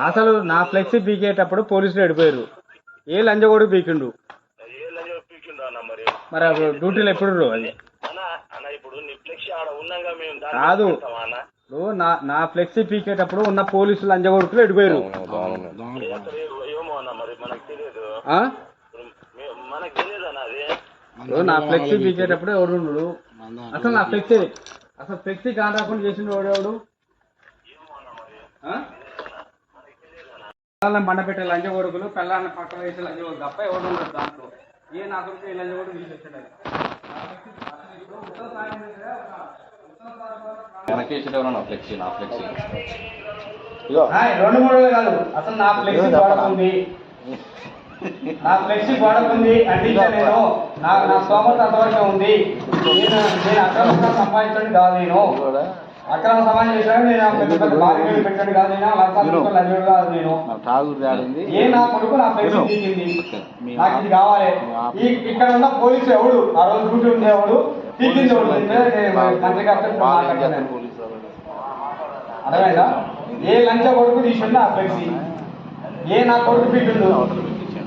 అసలు నా ఫ్లెక్సీ పీకేటప్పుడు పోలీసులు ఎడిపోయారు ఏ లంజ కూడా లంజ పీకిండు మరి అప్పుడు డ్యూటీలు ఎప్పుడు అది కాదు. నా నా ఫ్లెక్సీ పీకేటప్పుడు ఉన్న పోలీసులు లంజగొడుకులు ఎడిపోయారు ఆ? నా ఫ్లెక్సీ పీకేటప్పుడు ఎవడు అసలు నా ఫ్లెక్సీ అసలు ఫ్లెక్సీ కాంట్రాక్ట్ చేసిండు ఎవడెవడు ఆ? పిల్లల్ని బండ పెట్టే లంచ కొడుకులు పిల్లల్ని పక్కన వేసే లంచ కొడుకు తప్ప ఎవడు ఉండదు దాంట్లో. ఏ నా కొడుకు ఈ లంచ కొడుకు ఎవరన్నా? ఫ్లెక్సీ నా ఫ్లెక్సీ. రెండు మూడు కాదు. అసలు నా ఫ్లెక్సీ గోడకుంది నా ఫ్లెక్సీ అంటించా నేను. నా నా స్తోమత అంతవరకే ఉంది. నేను నేను అక్రమంగా సంపాదించండి కాదు నేను. అక్రమ సమాజం చేశాను నేను పెద్ద పెద్ద బాధ్యతలు కాదు నేను లంచాలు లంచం కాదు నేను. ఏ నా కొడుకు నా తీసింది? నాకు ఇది కావాలి. ఈ ఇక్కడ ఉన్న పోలీసు ఎవడు? ఆ రోజు డ్యూటీ ఉండే ఎవడు? తీసింది ఎవడు. అర్థమైందా? ఏ లంచ కొడుకు తీసుండు ఆ ఫ్లెక్సీ? ఏ నా కొడుకు పీకిండు?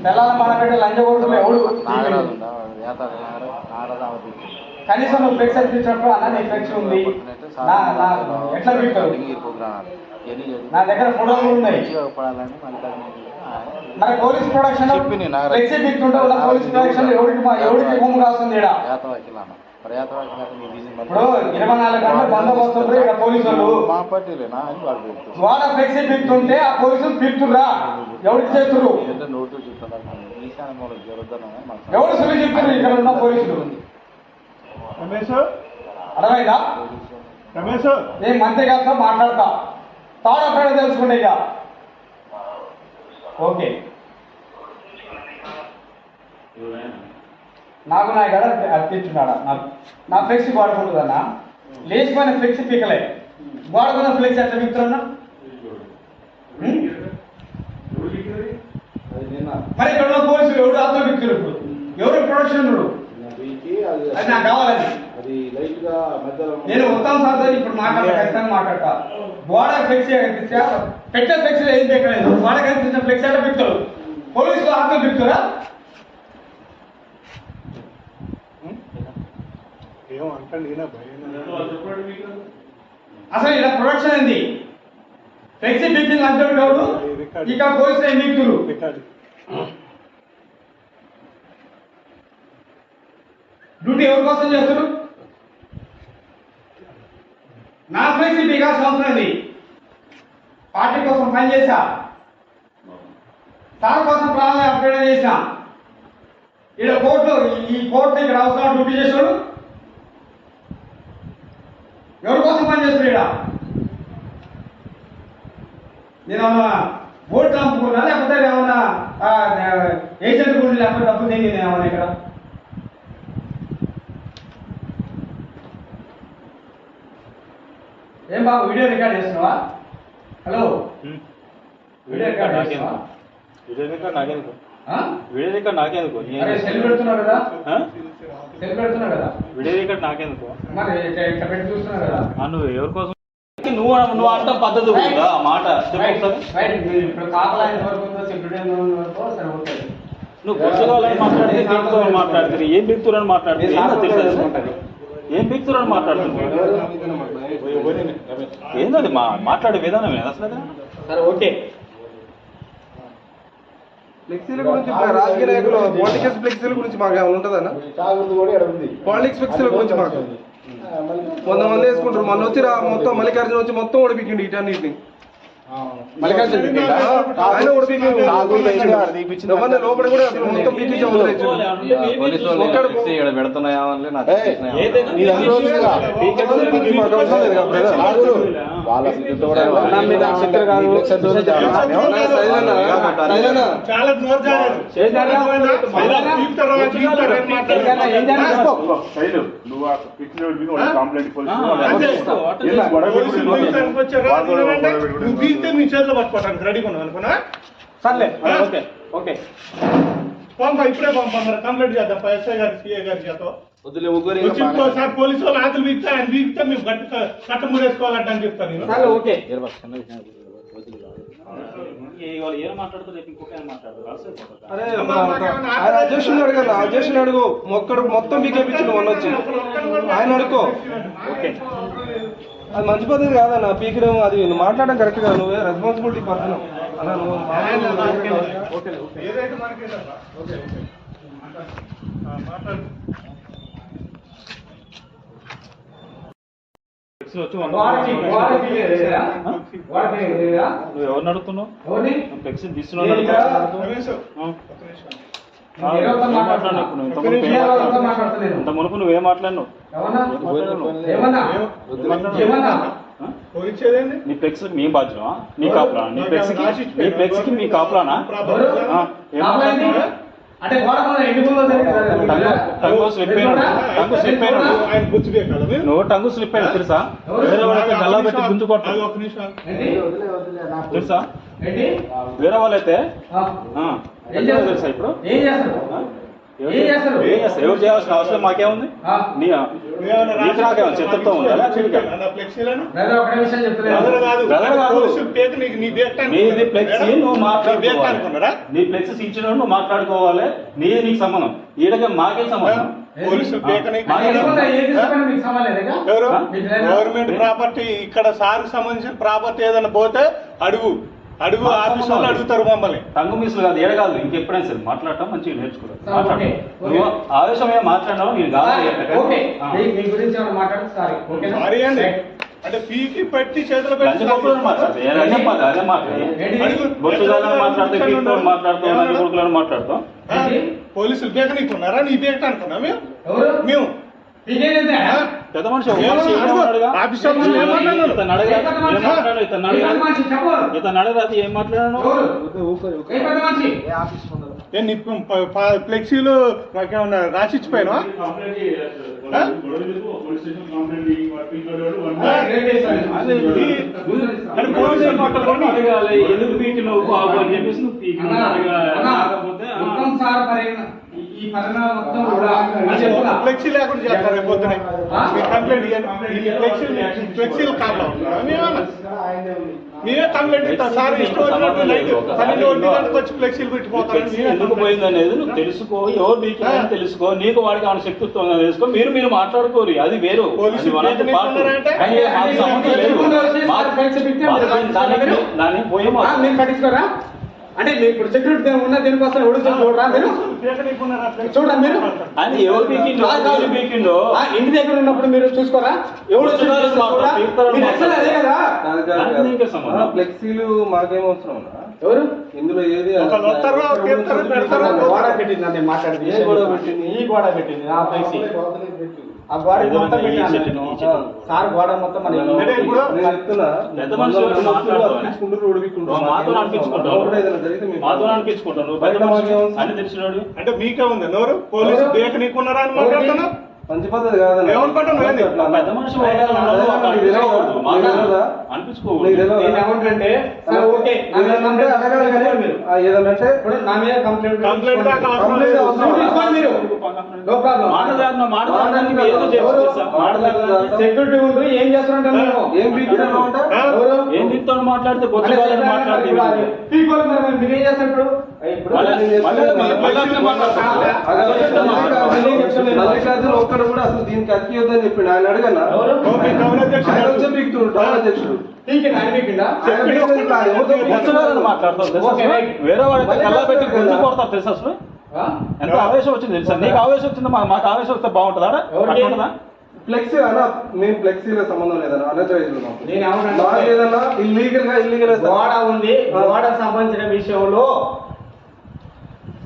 తెల్లాల మనకంటే లంచ కొడుకులు ఎవడు. కనీసం నువ్వు ఫ్లెక్స్ ఎత్తించినప్పుడు అన్న నీ ఫ్లెక్స్ ఉంది. ఎట్లా నా దగ్గర ఫోటోలు ఉన్నాయి. మరి police production. Flexi police production ఎవరికి ఎవరికి భూమి కాస్తుంది ఇక్కడ ఇప్పుడు ఇరవై నాలుగు గంటలు బందోబస్తు ఉంటుంది ఇక్కడ పోలీసు వాళ్ళు మా పార్టీలేనా అని వాళ్ళు చెప్తారు గోడ ఫ్లెక్సీ పీక్తుంటే ఆ పోలీసులు పీక్తుర్రా ఎవరికి చేస్తుర్రు? ఏంటంటే నోటు చెప్తున్నారు ఈశాన్య మూలకు జరుగుతున్నాయి ఎవరు చెప్తున్నారు ఇక్కడ ఉన్న పోలీసులు. రమేష్? అర్థమైందా? రమేష్ నేను మంత్రి గారితో మాట్లాడతా. తాడో పేడ తెలుసుకుంటే ఇక. ఓకే. నాకు నా గడ తెచ్చున్నాడా నాకు నా ఫ్లెక్సీ వాడుకుంటుందన్నా లేచిపోయిన ఫ్లెక్సీ పీకలే. వాడుకున్న ఫ్లెక్సీ ఎట్లా పీకుతున్నా మరి ఇక్కడ పోలీసులు ఎవడు అర్థం పీకుతారు ఇప్పుడు ఎవరు ప్రొడక్షన్ ఉన్నాడు అది నాకు కావాలని అది లైట్గా మధ్యలో నేను ఉత్తమ్ సార్తో ఇప్పుడు మాట్లాడతా ఖచ్చితంగా మాట్లాడతా. గోడ ఫ్లెక్సీ కనిపించా పెట్టే ఫ్లెక్సీ ఏం పెట్టలేదు గోడ కనిపించిన ఫ్లెక్సీ అంటే పెడతారు పోలీసులు ఆత్మ పెడతారా అసలు ఇలా ప్రొడక్షన్ ఏంది? ఫ్లెక్సీ పిక్కింగ్ అంటాడు కాదు ఇక్కడ పోలీసులు ఏం రికార్డు. డ్యూటీ ఎవరి కోసం చేస్తారు నా ఫ్లెక్సీ పీకాల్సిన పార్టీ కోసం పనిచేసా సార్ కోసం ప్రాణాలు అప్డేట్ చేసిన ఇక్కడ కోర్టు ఈ కోర్టు ఇక్కడ అవసరం డ్యూటీ చేశాడు ఎవరి కోసం పనిచేస్తున్నాడు ఇక్కడ నేను ఏమన్నా ఓట్లు అమ్ముకున్నా లేకపోతే ఏమన్నా ఏజెంట్ గుండి లేకపోతే డబ్బులు తెంగింది ఏమన్నా ఇక్కడ? ఏం బాబు వీడియో రికార్డ్ చేస్తున్నావా? హలో? వీడియో రికార్డ్ చేస్తున్నావా? వీడియో రికార్డ్ నాకెందుకు? ఆ? వీడియో రికార్డ్ నాకెందుకు? సెల్ పెడుతున్నావు కదా? సెల్ పెడుతున్నావు కదా? వీడియో రికార్డ్ నాకెందుకు? మరి ఇట్లా పెట్టి చూస్తున్నావు కదా? నువ్వు ఎవరి కోసం? నువ్వు నువ్వు అంటాం పద్ధతి ఉందా? మాట ఇప్పుడు కాపలా ఎంత వరకు ఉందో సెక్యూరిటీ ఎంత వరకు సరే ఓకే నువ్వు పొచ్చుకోవాలని మాట్లాడితే మాట్లాడుతుంది ఏం బిక్తురని మాట్లాడుతుంది ఏం బిక్తురని మాట్లాడుతుంది ఏంటది మా మాట్లాడే విధానం అసలు అది? సరే ఓకే. ఫ్లెక్సీల గురించి రాజకీయ నాయకులు పొలిటికల్స్ ఫ్లెక్సీల గురించి మాకు ఏమైనా ఉంటుందన్న పాలిటిక్స్ ఫ్లెక్సీల గురించి మాకు. ఆ, మళ్ళీ వంద మంది వేసుకుంటారు. మొన్న వచ్చి రా- మొత్తం మల్లికార్జున వచ్చి మొత్తం ఓడిపించిండు ఇటన్నిటిని మల్లికార్జున లోపల కూడా మొత్తం వాళ్ళు నువ్వు ఆ పిక్చర్ మీద వాడి కంప్లైంట్ పోలీసు మీ చేతిలో పట్టుకోవడానికి రెడీగా ఉన్నావు అనుకున్నా? సర్లే. ఓకే. ఓకే. పంప ఇప్పుడే పంపన్నారు కంప్లైంట్ చేద్దాం. పై ఎస్ఐ గారి సిఐ గారి చేత. వద్దులే ముగ్గురు ఇంకా వచ్చి బాగా- ఇంకోసారి పోలీసు వాళ్ళు ఆతులు పీకితే ఆయన పీకితే మేము గట్టి కట్టముడేసుకోవాలంట అని చెప్తాను ఓకే. ఇవాళ ఏం మాట్లాడతారు? రేపు ఇంకొక ఆయన మాట్లాడతారు. రాసేపోతారు అరే ఆయన అధ్యక్షుని అడుగు మొక్కడు మొత్తం పీకేపించు మొన్న వచ్చి. ఆయన అడుకో ఓకే. అది మంచి పద్ధతి కాదన్న పీకడం అది నువ్వు మాట్లాడడం కరెక్ట్ కాదు. నువ్వే రెస్పాన్సిబిలిటీ పర్సన్ అన్న నువ్వు ఓకే ఓకే ఆ, మాట్లాడు ఫ్లెక్సీలు వచ్చి వంద వాడికి వాడికి లేదా? వాడికి లేదా? నువ్వు ఎవరిని అడుగుతున్నావు ఎవరిని? నువ్వు ఫ్లెక్సీ తీసుకున్నావు నేను ఇక్కడ రమేష్ ఆ. ఒక్క నిమిషం నేను ఎవరితో ఏం మాట్లాడుతున్నా? మాట్లాడినావు నువ్వు? ఇంత ఎవరితో మాట్లాడినావు? మాట్లాడతలేను. ఇంత మునుపు నువ్వేం మాట్లాడినావు? నీ ఫ్లెక్స్ మీ బాధ్యమా? నీ కాపులా నీ ఫ్లెక్స్కి నీ ఫ్లెక్స్కి మీ కాపులానా అంటే టంగు స్లిప్ టంగు ఆయన? నువ్వు టంగు స్లిప్ అయినా తెలుసా? వేరే వాళ్ళైతే గల్లా పెట్టి గుంజు ఆగు, కొట్టారు ఒక్క నిమిషం ఏంటి? తెలుసా? వేరే వాళ్ళైతే? తెలుసా ఇప్పుడు ఏం చేస్తారు? ఎవరు చేయాల్సిన అవసరం మాకేముంది? బేక్ నీది ఫ్లెక్సీ నువ్వు మాట్లాడుకోవాలి. అనుకున్నారా నీ ఫ్లెక్సీ ఇచ్చిన నువ్వు మాట్లాడుకోవాలి. నీది నీకు సంబంధం. ఈడకే మాకే సంబంధం? గవర్నమెంట్ ప్రాపర్టీ ఇక్కడ సార్ సంబంధించిన ప్రాపర్టీ ఏదైనా పోతే అడుగు. అడుగు ఆఫీస్ వాళ్ళు అడుగుతారు మమ్మల్ని. టంగు మీసులు కాదు ఏడ కాదు ఇంకెప్పుడైనా సరే మాట్లాడటం మంచిగా నేర్చుకోవాలి సార్, మాట్లాడు. Okay, okay. నువ్వు ఆవేశమే మాట్లాడినావు నేను కాదు. సారీ, అండి. అంటే పీకి పెట్టి చేతులు ఏ మాట్లాడితే? పోలీసులు బేక నీకున్నారా నీ బేక అనుకున్నా మేము? ఎవరు? మేము. పెద్ద మనిషి? ఇతను? ఏం అడగరాదు మాట్లాడాను ఫ్లెక్సీలు రాసిచ్చిపోయినా ఎందుకు? పీకినావు బాబు అని చెప్పేసి నువ్వు పీకినావు అడగాలి. ఈ- పరిణామం మొత్తం కూడా. ఫ్లెక్సీ లేకుండా చేస్తారు పొద్దునే? మీరు కంప్లైంట్ ఈ ఫ్లెక్సీలు మేమే కంప్లైంట్ ఇస్తాం సార్ ఇష్టం వచ్చినట్టు లైట్ పన్నెండు ఒంటి గంటకు వచ్చి ఫ్లెక్సీలు ఫ్లెక్సీ మేమే ఎందుకు పోయింది అనేది నువ్వు తెలుసుకో. ఎవరు పీకినారని తెలుసుకో? నీకు వాడికి ఆమె శక్తి ఉందని తెలుసుకో. మీరు మీరు మాట్లాడుకోరు. అది వేరు. దానికి పోయి అంటే మీరు ఇప్పుడు సెక్యూరిటీ ఉన్న దీనికోసం ఎవడు చూడరా మీరు? చూడరా మీరు? ఎవరు పీకిండో. ఎవరు ఇంటి దగ్గర ఉన్నప్పుడు మీరు చూసుకోరా? అదే కదా. ఆ, ఫ్లెక్సీలు మాకేం అవసరం అన్నా? ఎవరు? ఇందులో ఏది. గోడ పెట్టింది మాట్లాడింది? ఈ గోడ పెట్టింది? ఆ ఫ్లెక్సీ. ఆ గోడ మొత్తం పెట్టాను నేను. సార్ గోడ మొత్తం మన ఇల్లు. అంటే ఇప్పుడు నేను చెప్తున్నా పెద్ద మనుషులు ఎవరు మాట్లాడతావు? అనిపించుకుంటారు ఉడిపించుకుంటారు నువ్వు మాతో అనిపించుకుంటావు లోపల ఏదైనా జరిగితే మీకు మాతో అనిపించుకుంటావు నువ్వు పెద్ద బయట మనిషి మాకేం అని తెలిసినాడు అంటే మీకే ఉంది నోరు పోలీసు ఎవరు? బేక నీకున్నారా అని మాట్లాడుతున్నా మంచి పద్ధతి పెద్ద మనిషి నా మీద కంప్లైంట్ కంప్లైంట్. సెక్యూరిటీ ఉంటూ ఏం ఏం మాట్లాడితే బొచ్చు మరి చేస్తారు ఇప్పుడు? మల్లికార్జున ఒక్కడు కూడా అసలు దీనికి అతికియొద్దని చెప్పిండు. ఆయన వచ్చే పీకుతుడు అధ్యక్షుడు. వేరే వాడితే కళ్ళ పెట్టి గుంజు కొడతావు తెలుసా అసలు? ఆ? ఎంత ఆవేశం వచ్చింది తెలుసా? నీకు ఆవేశం వచ్చింది? మా- మాకు ఆవేశం వస్తే బాగుంటుందా? ఫ్లెక్సీ అన్న మేము ఫ్లెక్సీల సంబంధం లేదన్న అన్నచరైజ్ నేను ఏదన్నా ఇల్లీగల్గా ఇల్లీగల్ గోడ ఉంది. గోడ సంబంధించిన విషయంలో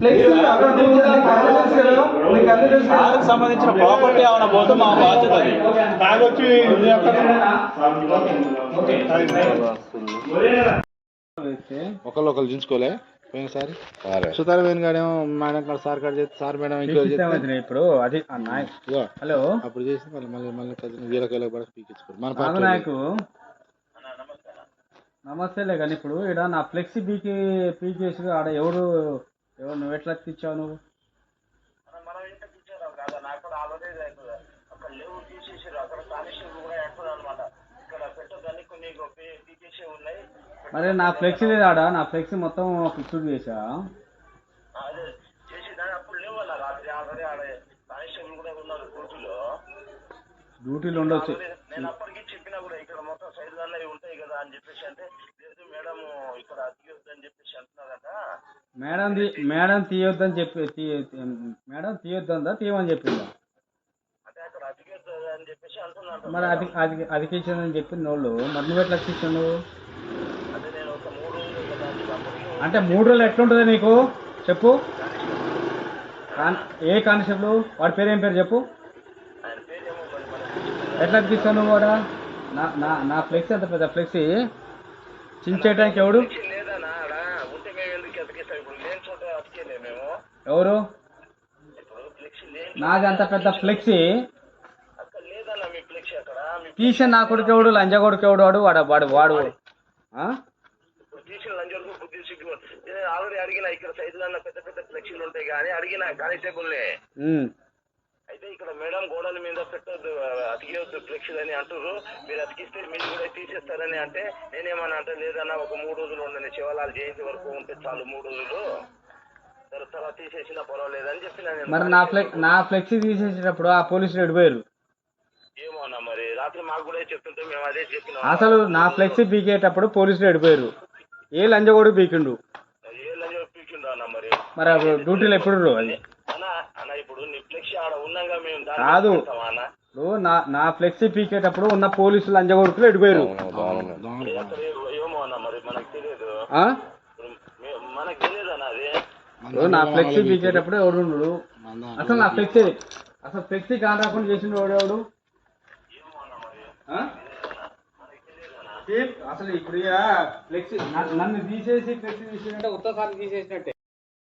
దానికి సంబంధించిన ప్రాపర్టీ ఏమైనా పోతే మా బాధ్యత అది తాగొచ్చి ఒకళ్ళు ఒకళ్ళు చించుకోలే పోయినసారి సుతార వేణు గాడేమో మేడం కాడ సార్ కాడ చేస్తే సార్ మేడం ఇంకో చేస్తే? ఇప్పుడు? అది ఆ నాయక్ ఇగో, హలో. అప్పుడు చేసి మళ్ళీ పీకించుకోరు. మన నమస్తేలే కానీ ఇప్పుడు ఇక్కడ నా ఫ్లెక్సీ పీకి పీకేసి ఆడ ఎవడు ఎవరు నువ్వు ఎట్లా ఇచ్చావు నువ్వు? మరి నా ఫ్లెక్సీ లేదు ఆడ నా ఫ్లెక్సీ మొత్తం ఫిక్స్డ్ చేసా? డ్యూటీలు. ఉండొచ్చు. నేను అప్పటికి చెప్పినా కూడా ఇక్కడ మొత్తం సైడ్ ఉంటాయి కదా అని చెప్పేసి అంటే లేదు మేడం ఇక్కడ అని చెప్పేసి అంటున్నారట. మేడం మేడం తీయొద్దని చెప్పి మేడం తీయొద్దందా తీయమని చెప్పిందా? మరి అది అది అదికిచ్చిందని చెప్పింది వాళ్ళు మరి నువ్వు ఎట్లా ఇచ్చావు నువ్వు అంటే మూడు రోజులు ఎట్లుంటుంది నీకు? చెప్పు. కాన్- ఏ కానిస్టేబుల్? వాడి పేరు ఏం పేరు చెప్పు. ఎట్లా అతికిస్తావు నువ్వు వాడా? నా నా నా ఫ్లెక్సీ అంత పెద్ద ఫ్లెక్సీ. చించేయడానికి ఎవడు లేదన్నా ఆడ ఉంటే మేము ఎందుకు అతికిస్తాం ఇప్పుడు లేని చోట అతికేలే మేము ఎవరు? అంత పెద్ద ఫ్లెక్సీ. అక్కడ లేదన్నా మీ ఫ్లెక్సీ అక్కడ మీ తీసిన నా కొడుకు ఎవడు? లంజ కొడుకు ఎవడు? వాడు వాడు వాడు వాడు. ఆల్రెడీ అడిగిన ఇక్కడ పెద్ద పెద్ద ఫ్లెక్సీలు ఉంటాయి కానీ అడిగిన కానిస్టేబుల్ని. అయితే ఇక్కడ మేడం గోడల మీద పెట్టొద్దు అతికేయొద్దు ఫ్లెక్సీలు అని అంటారు మీరు అతికిస్తే మీరు కూడా తీసేస్తారని అంటే నేనేమన్నా అంటే లేదన్నా ఒక మూడు రోజులు ఉండండి శివలాలు జయంతి వరకు ఉంటే చాలు మూడు రోజులు. మరి నా ఫ్లెక్ నా ఫ్లెక్సీ తీసేసేటప్పుడు ఆ పోలీసులు ఎడిపోయారు. ఏమో అన్న మరి రాత్రి మాకు కూడా చెప్తుంటే మేము అదే చెప్పినాం. అసలు నా ఫ్లెక్సీ పీకేటప్పుడు పోలీసులు ఎడిపోయారు. ఏ లంజ కొడుకు పీకిండు. ఏ లంచం పీకిండు అన్న మరి? మరి అప్పుడు డ్యూటీలు ఎప్పుడు అది అన్న అన్న ఇప్పుడు నీ ఫ్లెక్సీ ఆడ ఉన్నాగా మేము దాన్ని కాదు. ఇప్పుడు నా నా ఫ్లెక్సీ పీకేటప్పుడు ఉన్న పోలీసులు లంజ కొడుకులు ఎడిపోయారు అక్కడ ఏమో అన్న మరి మనకు తెలియదు ఆ? ఇప్పుడు మే- మనకు తెలియదు అన్న అది ఇప్పుడు నా ఫ్లెక్సీ పీకేటప్పుడు ఎవడు ఉండడు అసలు నా ఫ్లెక్సీ అసలు ఫ్లెక్సీ కాన్ రాకుండా చేసిన వాడు ఎవడు? అసలు ఇప్పుడు ఫ్లెక్సీ నన్ను తీసేసి ఫ్లెక్సీ తీసేసినట్టే ఉత్తసారి తీసేసినట్టే.